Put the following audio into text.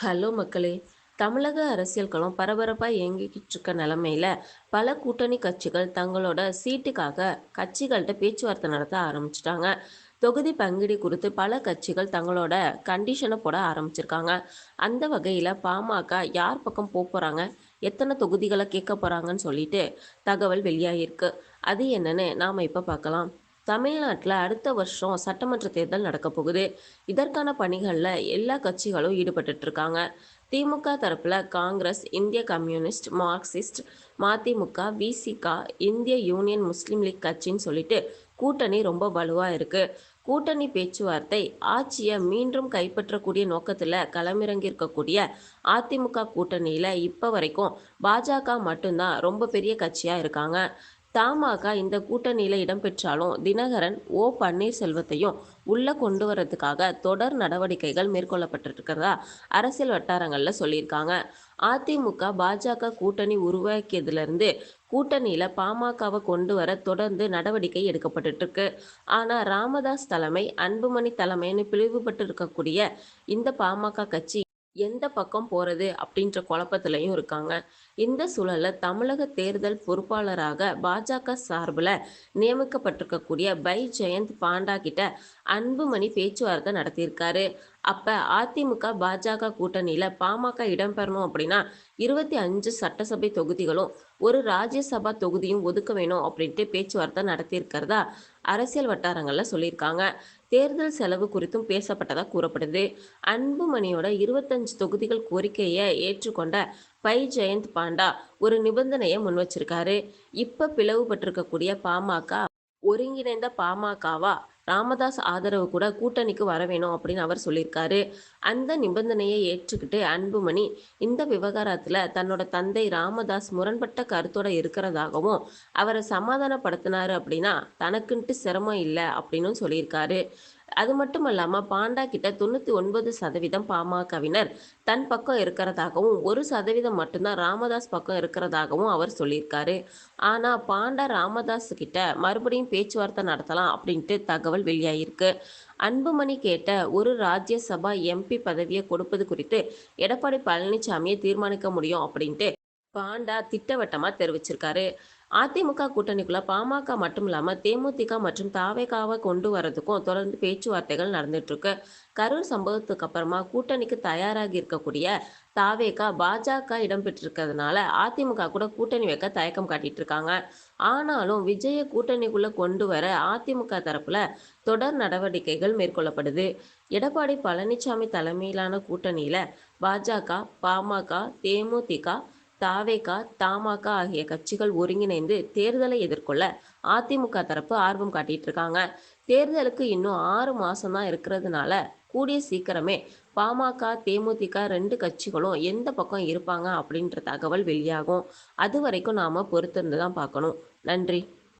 Hello மக்களே. தமிழக அரசியல் களம் பரபரப்பாக இயங்கிக்கிட்டு இருக்க நிலமையில பல கூட்டணி கட்சிகள் தங்களோட சீட்டுக்காக கட்சிகள்கிட்ட பேச்சுவார்த்தை நடத்த ஆரம்பிச்சிட்டாங்க. தொகுதி பங்கீடு குறித்து பல கட்சிகள் தங்களோட கண்டிஷனை போட ஆரம்பிச்சிருக்காங்க. அந்த வகையில் பாமக யார் பக்கம் போக போகிறாங்க எத்தனை தொகுதிகளை கேட்க போகிறாங்கன்னு சொல்லிட்டு தகவல் வெளியாகிருக்கு அது என்னன்னு நாம் இப்போ பார்க்கலாம். தமிழ்நாட்டில் அடுத்த வருஷம் சட்டமன்ற தேர்தல் நடக்க போகுது. இதற்கான பணிகளில் எல்லா கட்சிகளும் ஈடுபட்டு இருக்காங்க. திமுக தரப்பில் காங்கிரஸ் இந்திய கம்யூனிஸ்ட் மார்க்சிஸ்ட் மதிமுக விசிகா இந்திய யூனியன் முஸ்லீம் லீக் கட்சின்னு சொல்லிட்டு கூட்டணி ரொம்ப வலுவாக இருக்குது கூட்டணி பேச்சுவார்த்தை ஆட்சியை மீண்டும் கைப்பற்றக்கூடிய நோக்கத்தில் களமிறங்கியிருக்கக்கூடிய அதிமுக கூட்டணியில் இப்போ வரைக்கும் பாஜக மட்டும்தான் ரொம்ப பெரிய கட்சியாக இருக்காங்க. தமாக இந்த கூட்டணியில் இடம்பெற்றாலும் தினகரன் ஓ பன்னீர்செல்வத்தையும் உள்ளே கொண்டு வரதுக்காக தொடர் நடவடிக்கைகள் மேற்கொள்ளப்பட்டிருக்கிறதா அரசியல் வட்டாரங்களில் சொல்லியிருக்காங்க. அதிமுக பாஜக கூட்டணி உருவாக்கியதுலேருந்து கூட்டணியில் பாமகவை கொண்டு வர தொடர்ந்து நடவடிக்கை எடுக்கப்பட்டு இருக்கு ஆனால் ராமதாஸ் தலைமை அன்புமணி தலைமைன்னு பிளவுபட்டு இருக்கக்கூடிய இந்த பாமக கட்சி எந்த பக்கம் போகிறது அப்படின்ற குழப்பத்திலையும் இருக்காங்க. இந்த சூழலில் தமிழக தேர்தல் பொறுப்பாளராக பாஜக சார்பில் நியமிக்கப்பட்டிருக்கக்கூடிய பை ஜெயந்த் பாண்டா கிட்ட அன்புமணி பேச்சுவார்த்தை நடத்தியிருக்காரு. அப்போ அதிமுக பாஜக கூட்டணியில் பாமக இடம்பெறணும் அப்படின்னா இருபத்தி அஞ்சு சட்டசபை தொகுதிகளும் ஒரு ராஜ்யசபா தொகுதியும் ஒதுக்க வேணும் அப்படின்ட்டு பேச்சுவார்த்தை நடத்தியிருக்கிறதா அரசியல் வட்டாரங்களில் சொல்லியிருக்காங்க. தேர்தல் செலவு குறித்தும் பேசப்பட்டதாக கூறப்படுது. அன்புமணியோட இருபத்தஞ்சு தொகுதிகள் கோரிக்கையை ஏற்றுக்கொண்ட பை ஜெயந்த் பாண்டா ஒரு நிபந்தனையை முன் வச்சிருக்காரு. இப்போ பிளவுபட்டிருக்கக்கூடிய பாமக ஒருங்கிணைந்த பாமகவா ராமதாஸ் ஆதரவு கூட கூட்டணிக்கு வர வேணும் அப்படின்னு அவர் சொல்லியிருக்காரு. அந்த நிபந்தனையை ஏற்றுக்கிட்டு அன்புமணி இந்த விவகாரத்தில் தன்னோட தந்தை ராமதாஸ் முரண்பட்ட கருத்தோட இருக்கிறதாகவும் அவரை சமாதானப்படுத்தினாரு அப்படின்னா தனக்குன்ட்டு சிரமம் இல்லை அப்படின்னு சொல்லியிருக்காரு. அது மட்டும் இல்லாமல் பாண்டா கிட்ட தொண்ணூற்றி ஒன்பது சதவீதம் பாமகவினர் தன் பக்கம் இருக்கிறதாகவும் ஒரு சதவீதம் மட்டும்தான் ராமதாஸ் பக்கம் இருக்கிறதாகவும் அவர் சொல்லியிருக்காரு. ஆனால் பாண்டா ராமதாஸ் கிட்ட மறுபடியும் பேச்சுவார்த்தை நடத்தலாம் அப்படின்ட்டு தகவல் வெளியாகிருக்கு அன்புமணி கேட்ட ஒரு ராஜ்யசபா எம்பி பதவியை கொடுப்பது குறித்து எடப்பாடி பழனிசாமியை தீர்மானிக்க முடியும் அப்படின்ட்டு பாண்டா திட்டவட்டமாக தெரிவிச்சிருக்காரு. அதிமுக கூட்டணிக்குள்ள பாமக மட்டும் இல்லாமல் தேமுதிக மற்றும் தாவேகாவை கொண்டு வரதுக்கும் தொடர்ந்து பேச்சுவார்த்தைகள் நடந்துட்டு இருக்கு கரூர் சம்பவத்துக்கு அப்புறமா கூட்டணிக்கு தயாராகி இருக்கக்கூடிய தாவேகா பாஜக இடம்பெற்றிருக்கிறதுனால அதிமுக கூட கூட்டணி வைக்க தயக்கம் காட்டிட்டு இருக்காங்க. ஆனாலும் விஜய கூட்டணிக்குள்ள கொண்டு வர அதிமுக தரப்புல தொடர் நடவடிக்கைகள் மேற்கொள்ளப்படுது. எடப்பாடி பழனிசாமி தலைமையிலான கூட்டணியில பாஜக பாமக தேமுதிக தாவேகா தமாக ஆகிய கட்சிகள் ஒருங்கிணைந்து தேர்தலை எதிர்கொள்ள அதிமுக தரப்பு ஆர்வம் காட்டிட்டு இருக்காங்க தேர்தலுக்கு இன்னும் ஆறு மாசம் தான் இருக்கிறதுனால கூடிய சீக்கிரமே பாமக தேமுதிக ரெண்டு கட்சிகளும் எந்த பக்கம் இருப்பாங்க அப்படின்ற தகவல் வெளியாகும். அது வரைக்கும் நாம பொறுத்திருந்து தான் பார்க்கணும். நன்றி.